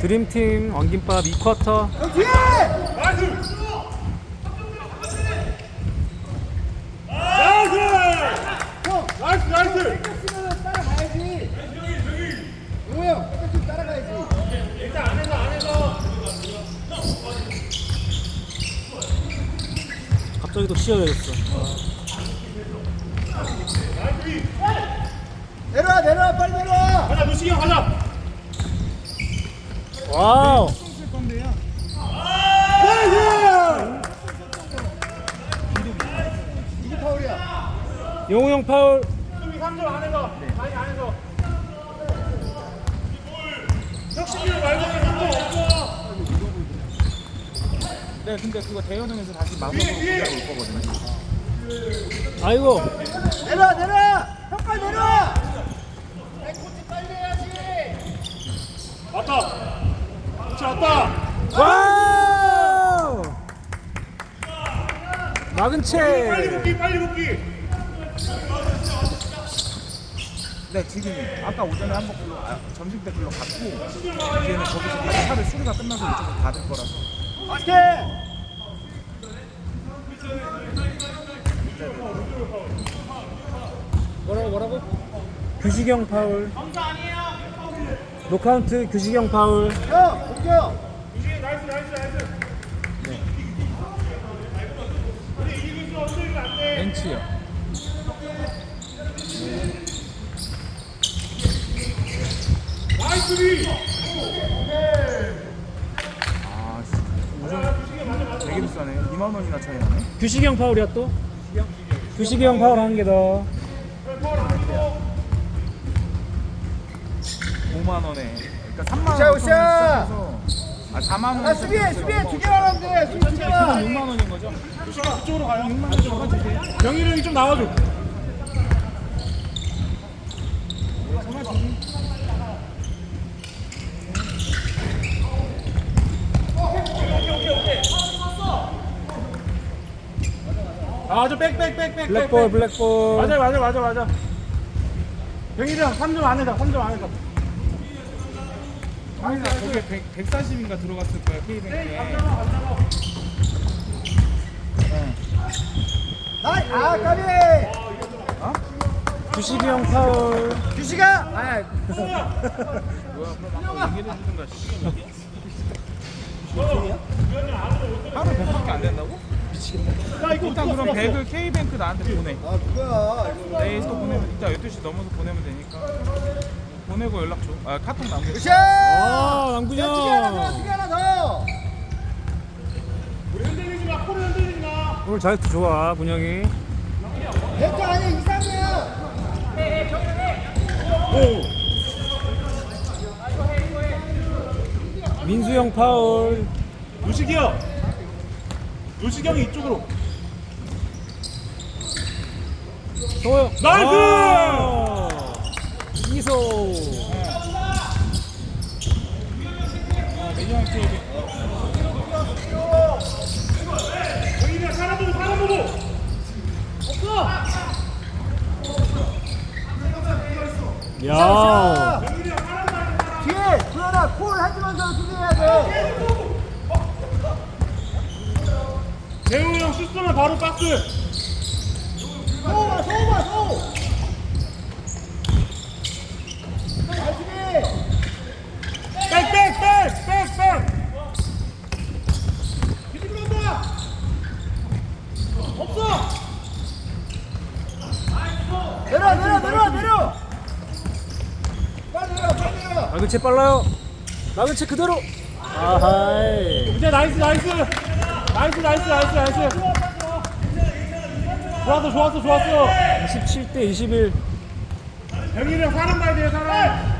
드림팀 왕김밥 2쿼터 형 뒤에! 형! 나이스 나이스 뺏겼으면 따라가야지. 용호 형, 뺏겼으면 따라가야지. 일단 안에서 안에서 갑자기 또 치열해졌어 내려와, 내려와, 빨리 내려와! 가자 노식이 형 가자 와우! 이게 파울이야. 용우 형 파울 수비 3점 안에서 많이 안에서 혁신이를 말고 3점 없어 네, 근데 그거 대현웅에서 다시 마법으로 올라올 거거든요. 아이고 내려와, 내려와! 형 빨리 내려와! 왔다 그렇지 왔다. 와우! 막은 빨리 채 복귀 빨리 복귀 네, 지금 아까 오전에 한 번 글로 아, 점심 때 글로 갔고 이제는 거기서 다시 차를 수리가 끝나서 이쪽으로 받을 거라서. 뭐라고? 규시경 파울 노카운트 규시경 파울 형, 공격! 노식이 나이스 나이스 나이스 안돼 벤치요. 나이스 비 아, 씨. 오전 되게 비싸네. 2만 원이나 차이 나네. 규시경 파울이야 또? 규시경 파울 한 개 더 5만 원에. 그러니까 3만 원. 오샤, 오샤! 아, 4만 원. 아, 수비해, 수비해! 두 개만 하면 돼! 수비 두 개만! 6만 원인 거죠? 그쪽으로 가요 6만 원 주세요 병일이 형이 좀 나와줘 아저 백백백백 블랙볼 블랙볼 맞아 맞아 맞아 맞아 병일이 형 3점 안에서 3점 안에서 아니, 거기에 100, 140인가 들어갔을 거야, K뱅크에. 나이, 아, 까비! 규시경 파울 규시가! 아, 뭐야, 그럼 아까 얘기를 해주든가. 하루 100밖에 안 된다고? 야 이거 일단 그럼 100을 K뱅크 나한테 보내. 아, 누구야? 내일 또 보내면 이따 12시 넘어서 보내면 되니까 보내고 연락 줘. 아 카톡 남겨. 으쌰! 아 야, 두개 하나 더, 개 하나 더! 우리 흔들리지 마 코를 흔들리지 마 오늘 자유투 좋아 문영이 벤트 아니야, 이상이야! 민수 형 파울 노식이 형 노식이 형이 이쪽으로 소영 나이스! 아! 사람 보고 사람 보고 야 뒤에, 구현아, 콜 해주면서 수비해야 돼! 재우 형 슛 쏘면 바로 박스 소우봐, 소우봐, 소우! 잘 수비! 백백백백백 뒤집는다 없어 내려, 내려, 내려, 내려! 빨리 내려, 막은채 빨라요. 막은채 그대로. 아하이. 이제 나이스 나이스. 나이스 나이스 나이스 나이스. 좋았어 좋았어 좋았어. 27대 21 병일이 형 사람 봐야 돼요 사람.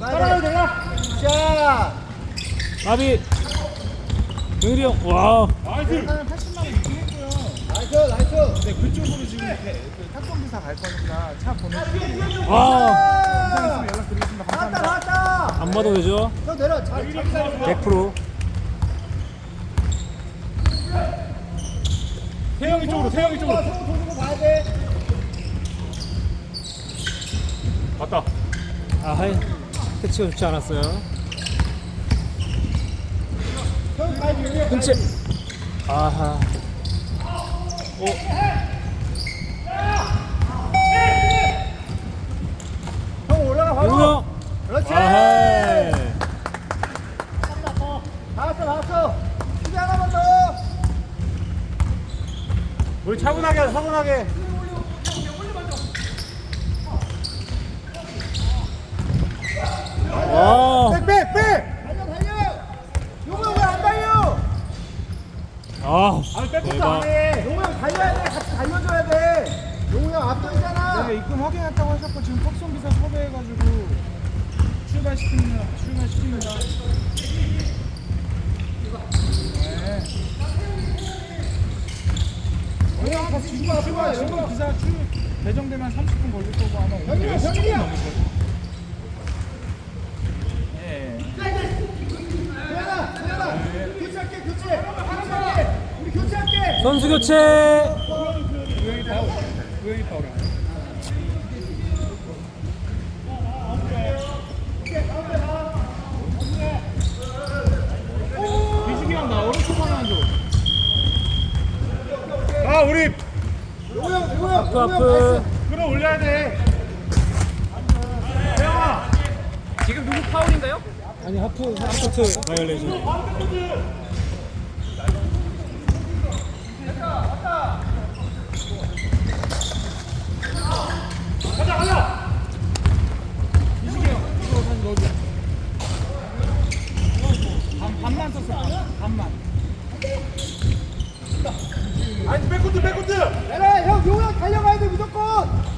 따라가야 돼요 자, 마비. 정일이 형 와. 나이스 한 80만 원 입금했고요. 나이스, 나이스! 근데 그쪽으로 지금 배- 그 탁송기사 갈 거니까 차 보내주고 아, 이상 있으면 연락드리겠습니다. 나왔다, 감사합니다. 나왔다! 안 봐도 되죠? 형 내려, 잘, 잘 기다려. 100% 태영이 쪽으로 태영이 쪽으로 소우 도는 거 봐야 돼. 맞다 아, 터치가 좋지 않았어요. 근체. 아하. 오, 형 올라가 바로. 용영. 그렇지. 아하. 나왔어 나왔어. 수비 하나만 더. 우리 차분하게 하자 차분하게 와. 백백 백! 달려 달려. 용호 왜안 달려? 아, 아니 백부터 대박. 안 해 용호 형 달려야 돼. 같이 달려줘야 돼. 용호 형 앞서있잖아. 내가 입금 확인했다고 하셨고 지금 턱송 기사 섭외해가지고 출발시킵니다. 출발시킵니다. 네. 그냥 다 지금 출발 지금 기사 출 배정되면 30분 걸릴 거고 아마 오늘 형님, 10분 형님. 넘을 거예요. 예. 대현아 대현아. 교체할게 교체. 교체할게. 우리 교체할게. 선수 교체. 우영이 파울. 우영이 파울. 미식이 형 나 오른쪽 하나 줘. 아 우리. 아프 아프. 끌어올려야 돼 태영아 지금 누구 파울인가요? 아니 하프 하프트 바이올레이션. 가자 가자 미식이 형 이거 다시 넣어줘 반, 반만 썼어 반만 아니 백코트 백코트 내라 형 용호 형 달려가야 돼 무조건.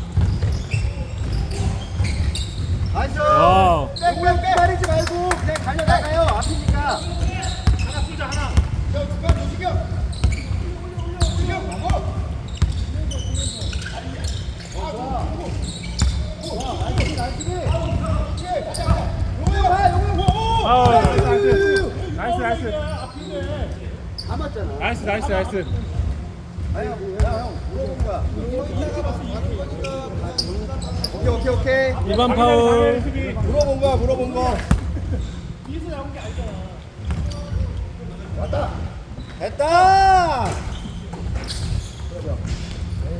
나이스. 와우. 백백 기다리지 말고 그냥 달려나가요 앞이니까. 하나 쏘자 하나 형 중간 움직여. 움직여 먹어. 용호 형 봐, 용호 형 봐. 오! 아우. 나이스 나이스. 나이스. 오케이, 오케이, 오케이. 일반 파울. 물어본 거야, 물어본 거. 왔다. 됐다.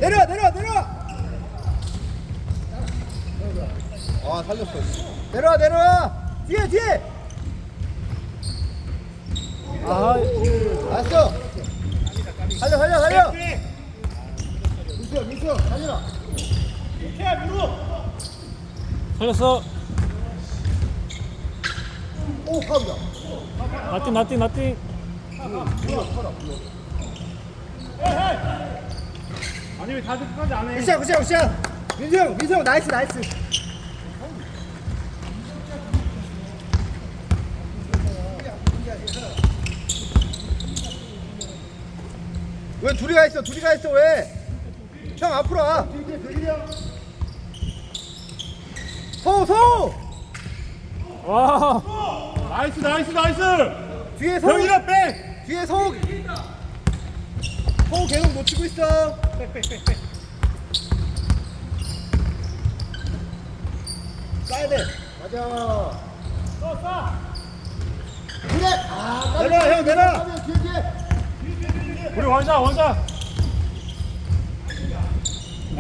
내려, 내려, 내려. 아, 살렸어. 내려와, 내려와. 뒤에, 뒤에. 아, 알았어. 살려, 살려, 살려. 민수, 민수, 살려라. 살렸어. 오, 파울이다. 나띵 나띵 나띵. 아니 왜 다들 끝까지 안해 굿샷, 굿샷, 굿샷. 민수 형, 나이스, 나이스. 왜 둘이 가 있어? 둘이 가 있어 왜? 형 앞으로 와. 소, 소. 와. 나이스 나이스 나이스 뒤에 소. 병이가 백 뒤에 소. 소 계속 놓치고 있어. 백백백백 쏴야 돼. 맞아. 그래. 아, 내려, 형. 뒤에 뒤에. 우리 원샷 원샷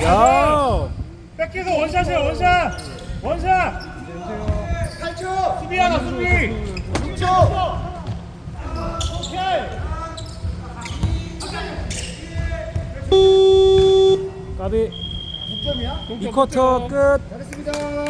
야. 뺏겨서 원샷이야 원샷 원샷 8초. 수비 하나 수비 6초. 까비. 6점이야? 이 쿼터 끝. 잘했습니다.